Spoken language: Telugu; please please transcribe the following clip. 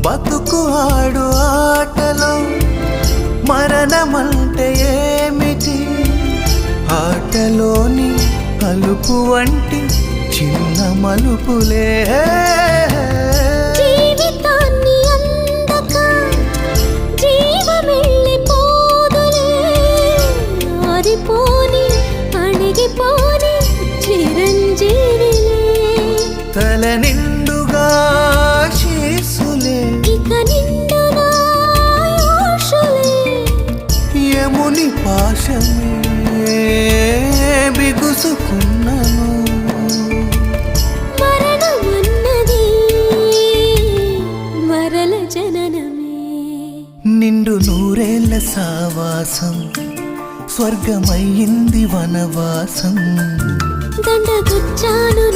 బతుకు ఆడు ఆటలో. మరణమంటే ఏమిటి? ఆటలోని అలుపు వంటి చిన్న మలుపులే. తల నిండుగా యముని పాశమే బిగుసుకున్నను. మరణమన్నది మరల జననమే. నిండు నూరేళ్ళ సావాసం స్వర్గమయ్యింది వనవాసం. దండగుచ్చాను